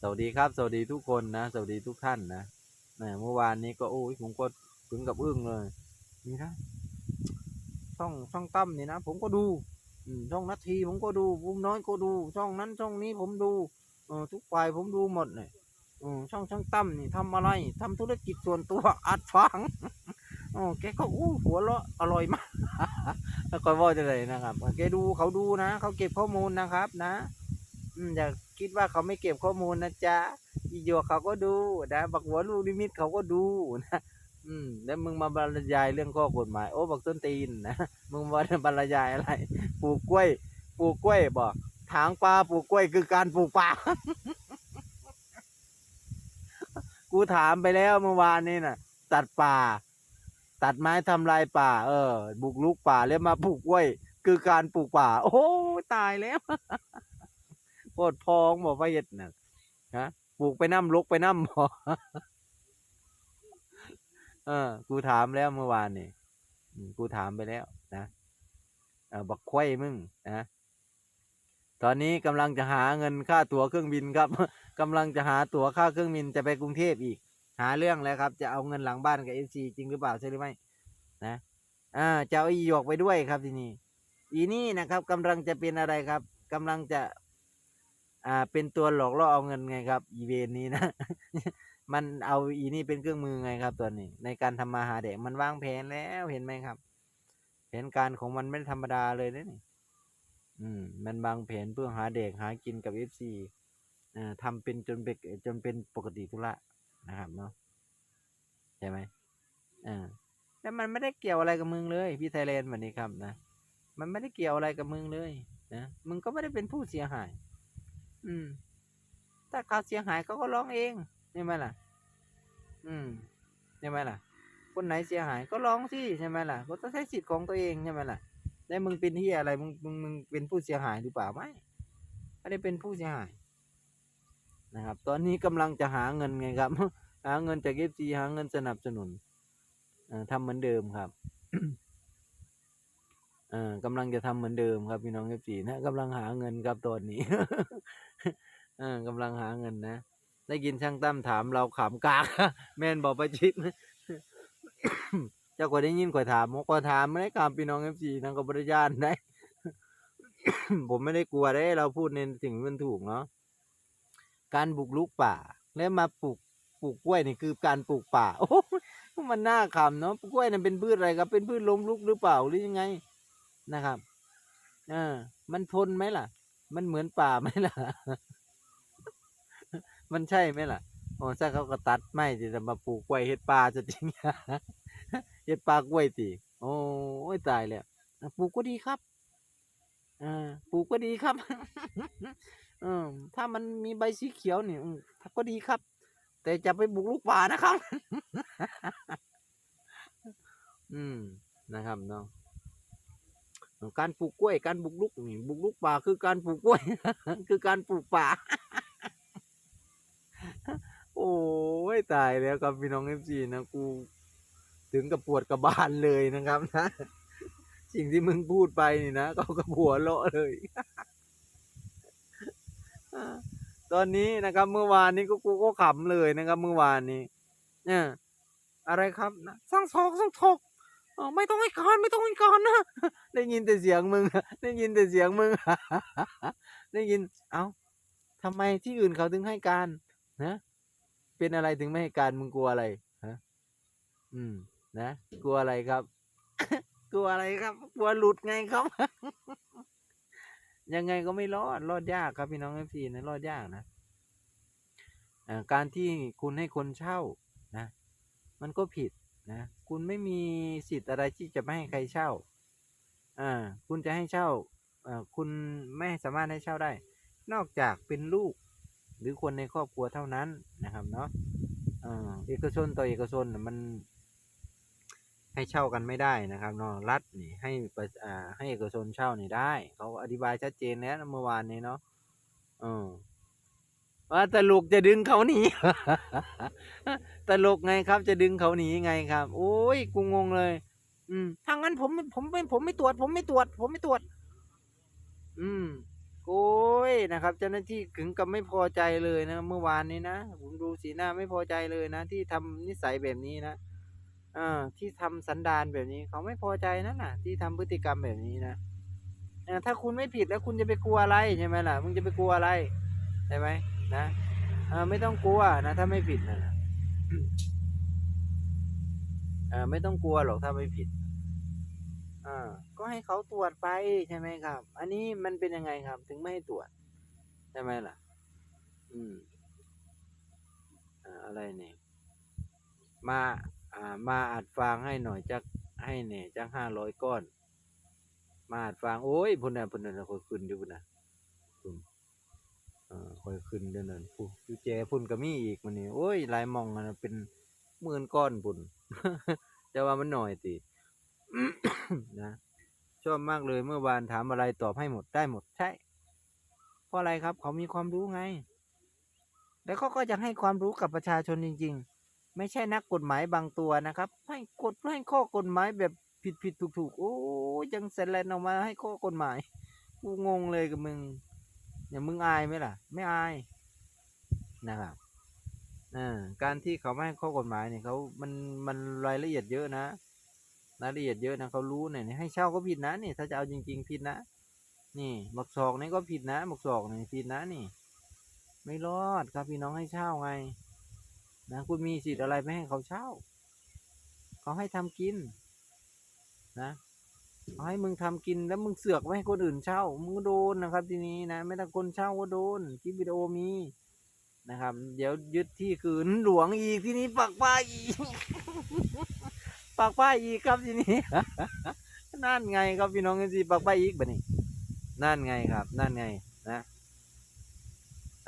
สวัสดีครับ สวัสดีทุกคนนะ สวัสดีทุกท่านนะแหมเมื่อวานนี้ก็โอ้ยผมก็ถึงกับอึ้งเลยนี่นะช่องช่องตั้มนี่นะผมก็ดูช่องนาทีผมก็ดูบุมน้อยก็ดู ช่องนั้นช่องนี้ผมดูออทุกฝ่ายผมดูหมดเลยช่องช่างตั้มนี่ทำอะไรทำธุรกิจส่วนตัวอัดฟังอ๋อแกก็อู้หัวเราะอร่อยมากแล้วก็ว่าจะเลยนะครับแกดูเขาดูนะ เขาเก็บข้อมูลนะครับนะ อย่าคิดว่าเขาไม่เก็บข้อมูลนะจ๊ะอีโยเขาก็ดูนะบักหัวลูกนิมิตเขาก็ดูนะอืมแล้วมึงมาบรรยายเรื่องข้อกฎหมาย โอ้บักต้นตีนนะมึงมาบรรยายอะไร ปลูกกล้วย ปลูกกล้วยบอกถางปลาปลูกกล้วยคือการปลูกป่ากูถามไปแล้วเมื่อวานนี่น่ะ ตัดป่า ตัดไม้ทำลายป่า เออ บุกลุกป่าแล้วมาปลูกกล้วย คือการปลูกป่า โอ้ตายแล้ว โคตรพองบอกว่าเห็ดน่ะฮะปลูกไปน้ำลกไปน้ำบ่เออ กูถามแล้วเมื่อวานนี่กูถามไปแล้วนะเออบักควายมึงนะตอนนี้กำลังจะหาเงินค่าตั๋วเครื่องบินครับกำลังจะหาตั๋วค่าเครื่องบินจะไปกรุงเทพอีก หาเรื่องแล้วครับ จะเอาเงินหลังบ้านกับเอฟซีจริงหรือเปล่าใช่หรือไม่นะอ่าจะเอาอีหยกไปด้วยครับทีนี้อีนี่นะครับกำลังจะเป็นอะไรครับกำลังจะ อ่าเป็นตัวหลอกล่อเอาเงินไงครับ อีเวนนี้นะ มันเอาอีนี่เป็นเครื่องมือไงครับ ตัวนี้ ในการทำมาหาเด็กมันวางแผนแล้วเห็นไหมครับแผนการของมันไม่ธรรมดาเลยนะนี่อืมมันวางแผนเพื่อหาเด็กหากินกับเอฟซีอ่าทำเป็นจนเป็นจนเป็นปกติธุระนะครับเนาะใช่ไหมอ่าแต่มันไม่ได้เกี่ยวอะไรกับมึงเลยพี่ไทยแลนด์วันนี้ครับนะมันไม่ได้เกี่ยวอะไรกับมึงเลยนะมึงก็ไม่ได้เป็นผู้เสียหาย อืม ถ้าเขาเสียหายเขาก็ร้องเองใช่ไหมล่ะ อืมใช่ไหมล่ะ คนไหนเสียหายก็ร้องสิใช่ไหมล่ะ ก็ต้องใช้สิทธิ์ของตัวเองใช่ไหมล่ะ แล้วมึงเป็นที่อะไร มึง มึง มึงเป็นผู้เสียหายหรือเปล่าไม่ไม่ได้เป็นผู้เสียหาย นะครับ ตอนนี้กำลังจะหาเงินไงครับ หาเงินจากเอฟซีหาเงินสนับสนุนเอ่อทำเหมือนเดิมครับ อ่อกำลังจะทำเหมือนเดิมครับพี่น้องเอฟซีนะกำลังหาเงินครับตอนนี้เออกำลังหาเงินนะ ได้ยินช่างตั้มถามเราขำกาก แม่นบอกไปจิบเจ้าก็ได้ยินข่อยถามมก็ถามไม่ได้กามพี่น้องเอฟซีนั่นก็บริยานได้ ผมไม่ได้กลัวได้ เราพูดในสิ่งที่มันถูกเนาะการบุกลุกป่า แล้วมาปลูกปลูกกล้วยนี่คือการปลูกป่า โอ้มันน่าขำเนาะกล้วยนั่นเป็นพืชอะไรครับ เป็นพืชล้มลุกหรือเปล่าหรือยังไง นะครับเออมันทนไหมล่ะ มันเหมือนป่าไหมล่ะ มันใช่ไหมล่ะโอ้ถ้าเขาก็ตัดไม้ที่จะมาปลูกกล้วยเฮ็ดป่าจะจริงเฮ็ดป่ากล้วยติโอ้ยตายแล้วปลูกก็ดีครับอ่าปลูกก็ดีครับ เออถ้ามันมีใบสีเขียวนี่อืมก็ดีครับ แต่จะไปบุกลุกป่านะครับ อืมนะครับเนาะ การปลูกกล้วย การบุกลุกนี่บุกลุกป่าคือการปลูกกล้วย คือการปลูกป่า โอ้ยตายแล้วครับพี่น้องเอฟซีนะกู ถึงกับปวดกระบาลเลยนะครับนะ สิ่งที่มึงพูดไปนี่นะเขาก็หัวเราะเลย ตอนนี้นะครับ เมื่อวานนี้ก็กูก็ขำเลยนะครับ เมื่อวานนี้เนี่ยอะไรครับนะสร้างทอกสร้างทอก อ๋อไม่ต้องให้การไม่ต้องให้การนะได้ยินแต่เสียงมึงได้ยินแต่เสียงมึงได้ยิน เอ้าทำไมที่อื่นเขาถึงให้การนะเป็นอะไรถึงไม่ให้การมึงกลัวอะไรฮะอืม นะกลัวอะไรครับ กลัวอะไรครับ กลัวหลุดไงครับ ยังไงก็ไม่รอดรอดยากครับพี่น้องเอฟซีนะรอดยากนะการที่คุณให้คนเช่านะ มันก็ผิด นะคุณไม่มีสิทธิ์อะไรที่จะไม่ให้ใครเช่าอ่าคุณจะให้เช่าอ่าคุณไม่สามารถให้เช่าได้ นอกจากเป็นลูก หรือคนในครอบครัวเท่านั้นนะครับเนาะอ่าเอกชนต่อเอกชนน่ะมันให้เช่ากันไม่ได้นะครับเนาะรัฐนี่ให้อ่าให้เอกชนเช่านี่ได้เขาอธิบายชัดเจนแล้วนะเมื่อวานนี้เนาะเออ ว่าตลกจะดึงเขาหนี ตลกไงครับ จะดึงเขาหนีไงครับ โอ้ยกูงงเลย อืมถ้างนั้นผมผมไม่ผมไม่ตรวจ ผมไม่ตรวจ ผมไม่ตรวจ อืมโอ้ยนะครับ เจ้าหน้าที่ถึงกับไม่พอใจเลยนะเมื่อวานนี้นะผมดูสีหน้าไม่พอใจเลยนะที่ทำนิสัยแบบนี้นะเออที่ทำสันดานแบบนี้ เขาไม่พอใจนั่นน่ะ ที่ทำพฤติกรรมแบบนี้นะอถ้าคุณไม่ผิดแล้วคุณจะไปกลัวอะไรใช่ไหมล่ะมึงจะไปกลัวอะไรใช่ไหม นะไม่ต้องกลัวนะ ถ้าไม่ผิดนะไม่ต้องกลัวหรอกถ้าไม่ผิดอ่าก็ให้เขาตรวจไปใช่ไหมครับ อันนี้มันเป็นยังไงครับ ถึงไม่ให้ตรวจใช่ไหมล่ะ อืมอะไรเนี่ยมาอ่ามาอัดฟางให้หน่อยจักให้เนี่ยจักห้าร้อยก้อน มาอัดฟางโอ้ยพุ่นน่ะพุ่นน่ะคอยขึ้นอยู่พุ่นน่ะ อ่าคอยขึ้นเดี๋ยวนั้นพุ่นอยู่แจพุ่นก็มีอีกมันนี่โอ้ยหลายหมองอันนะเป็นหมื่นก้อนพุ่น แต่ว่ามันหน่อยติ นะชอบมากเลยเมื่อวานถามอะไรตอบให้หมดได้หมดใช่ เพราะอะไรครับ เขามีความรู้ไง แล้วเขาก็จะให้ความรู้กับประชาชนจริง ๆ ไม่ใช่นักกฎหมายบางตัวนะครับ ให้กฎให้ข้อกฎหมายแบบผิดผิดถูกถูกๆโอ้ยยังเซนแลนออกมาให้ข้อกฎหมายกูงงเลยกับมึง อย่ามึงอายไหมล่ะ ไม่อายนะครับอ่าการที่เขาไม่ให้ข้อกฎหมายเนี่ยเขามันมันรายละเอียดเยอะนะรายละเอียดเยอะนะเขารู้เนี่ยให้เช่าก็ผิดนะนี่ถ้าจะเอาจริง ๆ ผิดนะ นี่หมกศอกนี่ก็ผิดนะหมกศอกนี่ผิดนะนี่ ไม่รอดครับพี่น้องให้เช่าไง นะคุณมีสิทธิ์อะไรไม่ให้เขาเช่า เขาให้ทำกิน นะ ให้มึงทำกินแล้วมึงเสือกไม่ให้คนอื่นเช่า มึงก็โดนนะครับ ทีนี้นะ ไม่ต้องคนเช่าก็โดนคลิปวิดีโอมีนะครับ เดี๋ยวยึดที่คืนหลวงอีกทีนี้ปักป้ายอีกปักป้ายอีกครับทีนี้ นั่นไงครับพี่น้องกันสิปักป้ายอีกบะนี่นั่นไงครับ นั่นไงนะ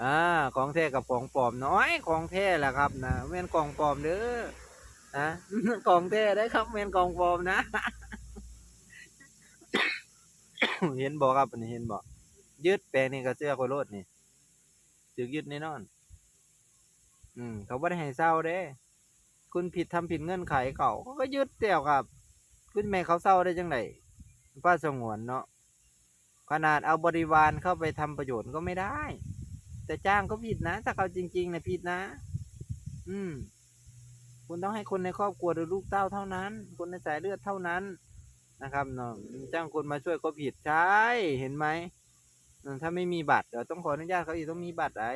อ่าของแท้กับของปลอมน้อยของแท้แหละครับนะแม่นของปลอมเด้อนะของแท้ได้ครับแม่นของปลอมนะ เห็นบอกครับอันนี้เห็นบอกยึดแปลงนี่ก็เสื้อโคโรดนี่จึกยึดแน่นอน อืม เขาไม่ได้ให้เศร้าเด้ คุณผิดทำผิดเงื่อนไขเขาเขาก็ยึดเดี่ยวครับ คุณแม่เขาเศร้าได้จังไงป้าสงวนเนาะขนาดเอาบริวารเข้าไปทำประโยชน์ก็ไม่ได้ แต่จ้างก็ผิดนะ ถ้าเขาจริงๆนะผิดนะ อืม คุณต้องให้คนในครอบครัวหรือลูกเต้าเท่านั้น คนในสายเลือดเท่านั้น นะครับเนาะจ้างคนมาช่วยก็ผิดใช่เห็นไหมถ้าไม่มีบัตรเดี๋ยวต้องขออนุญาตเขาอีกต้องมีบัตรไอ้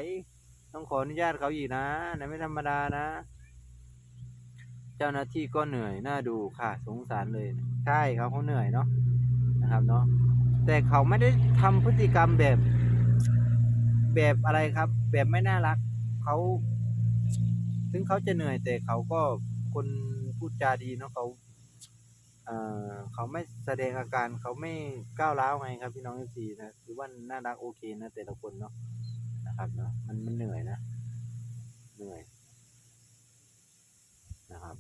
ต้องขออนุญาตเขาอีกนะนะไม่ธรรมดานะ เจ้าหน้าที่ก็เหนื่อยน่าดูค่ะ สงสารเลยนะใช่ครับเขาเหนื่อยเนาะนะครับเนาะแต่เขาไม่ได้ทำพฤติกรรมแบบ แบบอะไรครับ แบบไม่น่ารักเขาถึงเขาจะเหนื่อยแต่เขาก็คนพูดจาดีเนาะเขา เขาไม่แสดงอาการเขาไม่ก้าวร้าวไงครับพี่น้องเอฟซีนะถือว่าน่ารักโอเคนะแต่ละคนเนาะนะครับเนาะมันมันเหนื่อยนะ เหนื่อยนะครับ